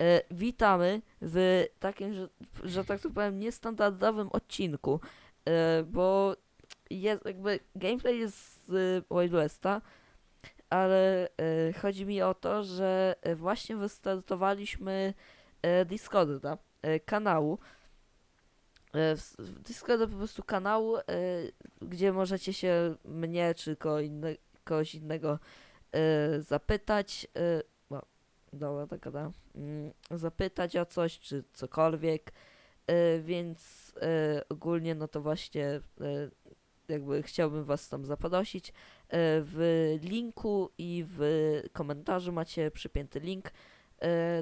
E, witamy w takim, że, że tak to powiem, niestandardowym odcinku, e, bo jest jakby gameplay jest z Wild Westa, ale e, chodzi mi o to, że właśnie wystartowaliśmy e, Discorda, e, kanału. E, w, w Discorda po prostu kanału, e, gdzie możecie się mnie czy ko inne, kogoś innego e, zapytać. E, dobra, tak gada. Mm, zapytać o coś, czy cokolwiek. E, więc e, ogólnie, no to właśnie e, jakby chciałbym was tam zaprosić. W linku i w komentarzu macie przypięty link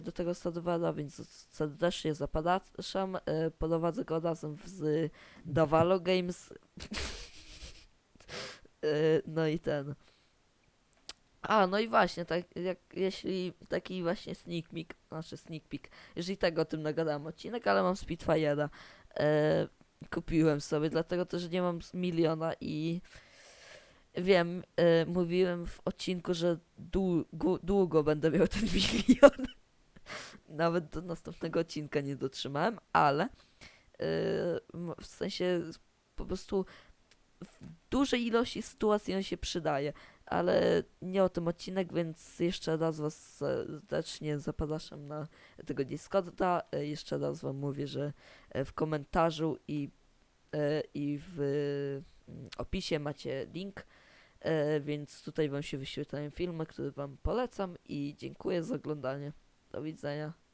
do tego serwera, więc serdecznie zapraszam. Prowadzę go razem z Davalo Games. No i ten. A, no i właśnie, tak jak jeśli taki właśnie sneak peek, znaczy sneak peek, jeżeli tego o tym nagadałem odcinek, ale mam Spitfire'a. E, kupiłem sobie, dlatego też nie mam miliona i wiem, e, mówiłem w odcinku, że długo, długo będę miał ten milion. Nawet do następnego odcinka nie dotrzymałem, ale e, w sensie po prostu w dużej ilości sytuacji on się przydaje, ale nie o tym odcinek, więc jeszcze raz was serdecznie zapraszam na tego Discorda. E, Jeszcze raz wam mówię, że e, w komentarzu i, e, i w mm, opisie macie link, więc tutaj wam się wyświetlają filmy, które wam polecam i dziękuję za oglądanie. Do widzenia.